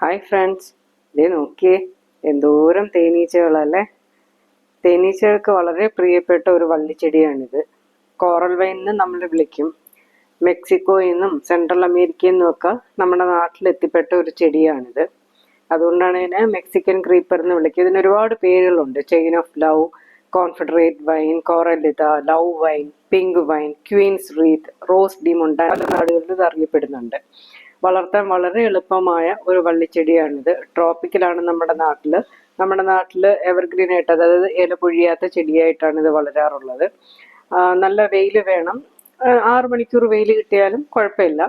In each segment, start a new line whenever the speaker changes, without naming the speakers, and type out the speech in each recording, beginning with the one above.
Hi friends ഇതേ നോക്കിയേ എന്തോരം തേനീച്ചകളല്ലേ? തേനീച്ചകൾക്ക് വളരെ പ്രിയപ്പെട്ട ഒരു വള്ളിച്ചെടിയാണിത്. കോറൽ വൈൻ എന്ന് നമ്മൾ വിളിക്കും. മെക്സിക്കോയിൽ നിന്നും സെൻട്രൽ അമേരിക്കയിൽ നിന്നൊക്കെ നമ്മുടെ നാട്ടിൽ എത്തിപ്പെട്ട ഒരു ചെടിയാണിത്. അതുകൊണ്ടാണ് ഇതിനെ മെക്സിക്കൻ ക്രീപ്പർ എന്ന് വിളിക്കുക. ഇതിന് ഒരുപാട് പേരുകളുണ്ട്. Chain of love confederate vine coralita love vine pink vine queen's wreath rose ഡിമുണ്ട നാടുകളിൽ ഇത് അറിയപ്പെടുന്നുണ്ട്. വളർത്താൻ വളരെ എളുപ്പമായ ഒരു വള്ളിച്ചെടിയാണിത്. ട്രോപ്പിക്കലാണ് നമ്മുടെ നാട്ടിൽ നമ്മുടെ നാട്ടിൽ എവർഗ്രീൻ ആയിട്ട് അതായത് ഇല പൊഴിയാത്ത ചെടിയായിട്ടാണ് ഇത് വളരാറുള്ളത്. നല്ല വെയിൽ വേണം. ആറ് മണിക്കൂർ വെയിൽ കിട്ടിയാലും കുഴപ്പമില്ല.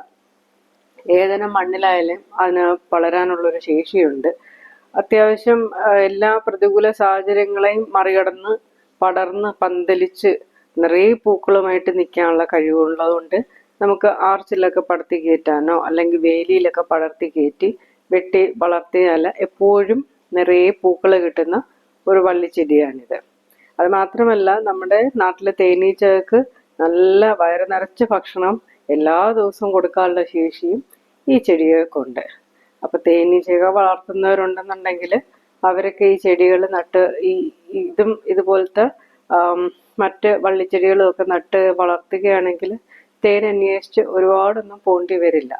ഏതെങ്കിലും മണ്ണിലായാലും അതിന് വളരാനുള്ളൊരു ശേഷിയുണ്ട്. അത്യാവശ്യം എല്ലാ പ്രതികൂല സാഹചര്യങ്ങളെയും മറികടന്ന് പടർന്ന് പന്തലിച്ച് നിറയെ പൂക്കളുമായിട്ട് നിൽക്കാനുള്ള കഴിവുള്ളതുകൊണ്ട് നമുക്ക് ആർച്ചിലൊക്കെ പടർത്തി കയറ്റാനോ അല്ലെങ്കിൽ വേലിയിലൊക്കെ പടർത്തി കയറ്റി വെട്ടി വളർത്തിയാൽ എപ്പോഴും നിറയെ പൂക്കൾ കിട്ടുന്ന ഒരു വള്ളിച്ചെടിയാണിത്. അത് മാത്രമല്ല നമ്മുടെ നാട്ടിലെ തേനീച്ചകൾക്ക് നല്ല വയറ് നിറച്ച ഭക്ഷണം എല്ലാ ദിവസവും കൊടുക്കാനുള്ള ശേഷിയും ഈ ചെടികൾക്കുണ്ട്. അപ്പൊ തേനീച്ചക വളർത്തുന്നവരുണ്ടെന്നുണ്ടെങ്കിൽ അവരൊക്കെ ഈ ചെടികൾ നട്ട് ഈ ഇതും ഇതുപോലത്തെ മറ്റ് വള്ളിച്ചെടികളും ഒക്കെ നട്ട് വളർത്തുകയാണെങ്കിൽ തേൻ അന്വേഷിച്ച് ഒരുപാടൊന്നും പോണ്ടി വരില്ല.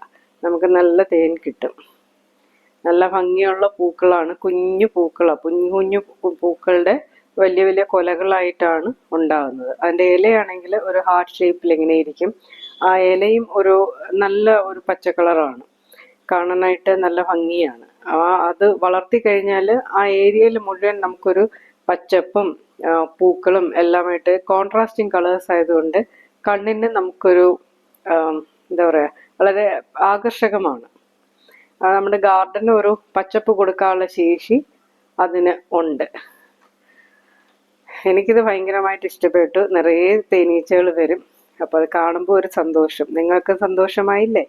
നമുക്ക് നല്ല തേൻ കിട്ടും. നല്ല ഭംഗിയുള്ള പൂക്കളാണ് കുഞ്ഞു പൂക്കളാണ് കുഞ്ഞു കുഞ്ഞു പൂക്കളുടെ വലിയ വലിയ കൊലകളായിട്ടാണ് ഉണ്ടാകുന്നത്. അതിന്റെ ഇലയാണെങ്കിൽ ഒരു ഹാർട്ട് ഷേപ്പിൽ ഇങ്ങനെ ഇരിക്കും. ആ ഇലയും ഒരു നല്ല ഒരു പച്ച കളറാണ്. കാണാനായിട്ട് നല്ല ഭംഗിയാണ്. ആ അത് വളർത്തി കഴിഞ്ഞാൽ ആ ഏരിയയിൽ മുഴുവൻ നമുക്കൊരു പച്ചപ്പും പൂക്കളും എല്ലാമായിട്ട് കോൺട്രാസ്റ്റിങ് കളേഴ്സ് ആയതുകൊണ്ട് കണ്ണിന് നമുക്കൊരു എന്താ പറയുക വളരെ ആകർഷകമാണ്. നമ്മുടെ ഗാർഡന് ഒരു പച്ചപ്പ് കൊടുക്കാനുള്ള ശേഷി അതിന് ഉണ്ട്. എനിക്കിത് ഭയങ്കരമായിട്ട് ഇഷ്ടപ്പെട്ടു. നിറയെ തേനീച്ചകൾ വരും. അപ്പോൾ അത് കാണുമ്പോൾ ഒരു സന്തോഷം. നിങ്ങൾക്ക് സന്തോഷമായില്ലേ?